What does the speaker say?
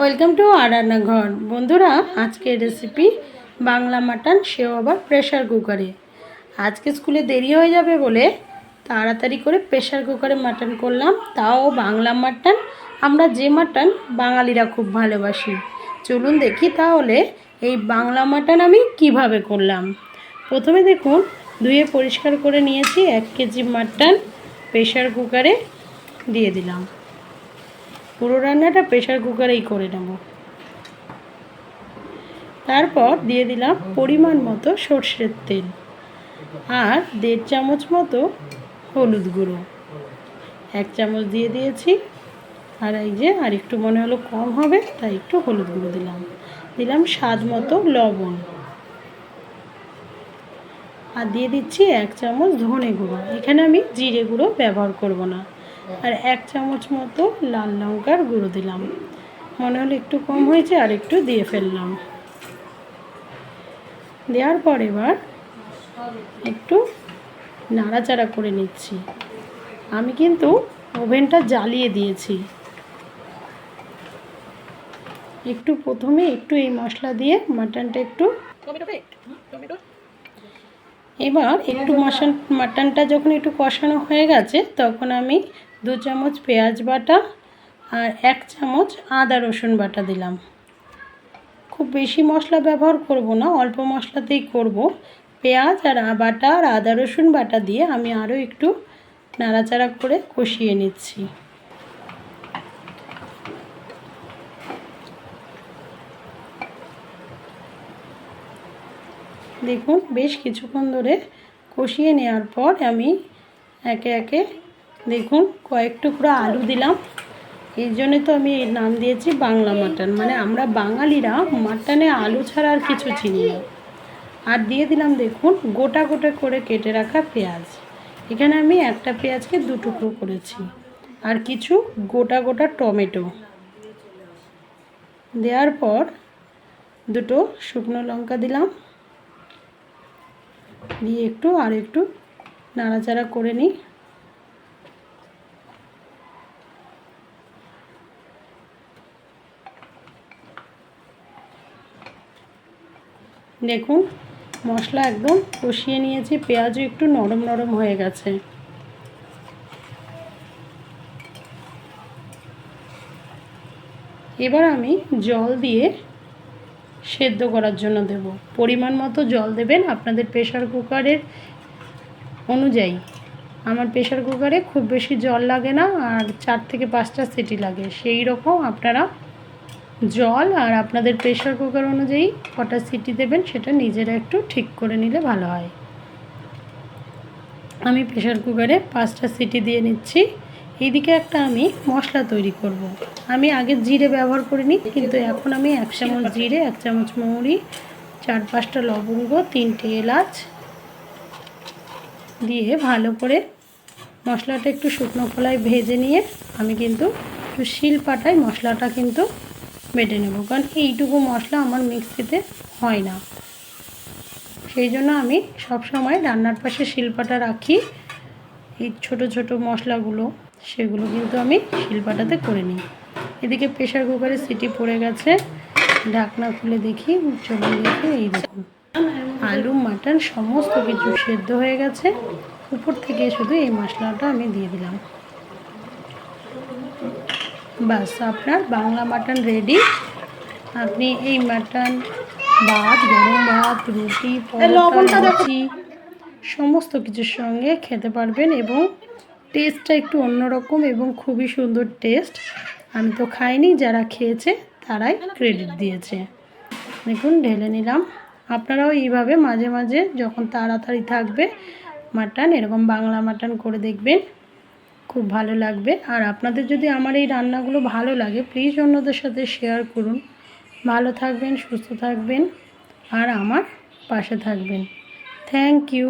Welcome to আর রান্নাঘর। বন্ধুরা, আজকের রেসিপি বাংলা মাটন সেও আবার প্রেশার কুকারে আজকে স্কুলে দেরি হয়ে যাবে বলে তাড়াতাড়ি করে প্রেশার কুকারে মাটন করলাম। তাও বাংলা মাটন আমরা যে মাটন বাঙালিরা খুব ভালোবাসি। চলুন দেখি তাহলে এই বাংলা মাটন আমি কীভাবে করলাম। প্রথমে দেখুন, ধুয়ে পরিষ্কার করে নিয়েছি এক কেজি মাটন প্রেশার কুকারে দিয়ে দিলাম। পুরো রান্নাটা প্রেশার কুকারেই করে নেব। তারপর দিয়ে দিলাম পরিমাণ মতো সর্ষের তেল আর দেড় চামচ মতো হলুদ গুঁড়ো। এক চামচ দিয়ে দিয়েছি আর এই যে আর একটু মনে হলো কম হবে, তাই একটু হলুদ গুঁড়ো দিলাম। দিলাম স্বাদ মতো লবণ। আর দিয়ে দিচ্ছি এক চামচ ধনে গুঁড়ো। এখানে আমি জিরে গুঁড়ো ব্যবহার করব না। আর এক চামচ মতো লাল লঙ্কার গুঁড়ো দিলাম। মনে হলো একটু কম হয়েছে আর একটু দিয়ে ফেললাম। দেওয়ার পর এবার একটু নাড়াচাড়া করে নিচ্ছি। আমি কিন্তু ওভেনটা জ্বালিয়ে দিয়েছি। একটু প্রথমে একটু এই মশলা দিয়ে মাটনটা একটু এবার একটু মশান মাটনটা যখন একটু কষানো হয়ে গেছে তখন আমি দু চামচ পেঁয়াজ বাটা আর এক চামচ আদা রসুন বাটা দিলাম। খুব বেশি মশলা ব্যবহার করব না, অল্প মশলাতেই করব। পেঁয়াজ আর বাটা আর আদা রসুন বাটা দিয়ে আমি আরও একটু নাড়াচাড়া করে কষিয়ে নিচ্ছি। দেখুন, বেশ কিছুক্ষণ ধরে কষিয়ে নেওয়ার পর আমি একে একে দেখুন, কয়েক টুকরো আলু দিলাম। এই জন্যে তো আমি এর নাম দিয়েছি বাংলা মাটন। মানে আমরা বাঙালিরা মাটনে আলু ছাড়া আর কিছু চিনি না। আর দিয়ে দিলাম, দেখুন, গোটা গোটা করে কেটে রাখা পেঁয়াজ। এখানে আমি একটা পেঁয়াজকে দু টুকরো করেছি। আর কিছু গোটা গোটা টমেটো। দেওয়ার পর দুটো শুকনো লঙ্কা দিলাম। দিয়ে একটু আর একটু নাড়াচাড়া করে নিই। দেখুন, মশলা একদম কষিয়ে নিয়েছি, পেঁয়াজও একটু নরম নরম হয়ে গেছে। এবার আমি জল দিয়ে সেদ্ধ করার জন্য দেব। পরিমাণ মতো জল দেবেন আপনাদের প্রেশার কুকারের অনুযায়ী। আমার প্রেশার কুকারে খুব বেশি জল লাগে না, আর চার থেকে পাঁচটা সিটি লাগে। সেই রকম আপনারা জল আর আপনাদের প্রেশার কুকার অনুযায়ী কটা সিটি দেবেন সেটা নিজেরা একটু ঠিক করে নিলে ভালো হয় আমি প্রেশার কুকারে পাঁচটা সিটি দিয়ে নিচ্ছি এইদিকে একটা আমি মশলা তৈরি করব। আমি আগে জিরে ব্যবহার করিনি, কিন্তু এখন আমি এক চামচ জিরে, এক চামচ মৌরি, চার পাঁচটা লবঙ্গ, তিনটে এলাচ দিয়ে ভালো করে মশলাটা একটু শুকনো খোলায় ভেজে নিয়ে আমি কিন্তু একটু শিল পাটায় মশলাটা কিন্তু বেটে নেব, কারণ এইটুকু মশলা আমার মিক্সিতে হয় না। সেই জন্য আমি সব সময় রান্নার পাশে শিলপাটা রাখি। এই ছোট ছোট মশলাগুলো, সেগুলো কিন্তু আমি শিলপাটাতে করে নিই। এদিকে প্রেশার কুকারে সিটি পড়ে গেছে। ঢাকনা খুলে দেখি চলে দেখি, এই দেখুন। আলু, মাটন, সমস্ত কিছু সেদ্ধ হয়ে গেছে। উপর থেকে শুধু এই মশলাটা আমি দিয়ে দিলাম। বাস আপনার বাংলা মাটন রেডি আপনি এই মাটন ভাত গরম ভাত রুটি পরোটা লুচি সমস্ত কিছুর সঙ্গে খেতে পারবেন এবং টেস্টটা একটু অন্যরকম এবং খুবই সুন্দর টেস্ট আমি তো খাইনি যারা খেয়েছে তারাই ক্রেডিট দিয়েছে। দেখুন ঢেলে নিলাম। আপনারাও এইভাবে মাঝে মাঝে যখন তাড়াতাড়ি থাকবে মাটন এরকম বাংলা মাটন করে দেখবেন। খুব ভালো লাগবে। আর আপনাদের যদি আমার এই রান্নাগুলো ভালো লাগে প্লিজ অন্যদের সাথে শেয়ার করুন। ভালো থাকবেন, সুস্থ থাকবেন, আর আমার পাশে থাকবেন। Thank you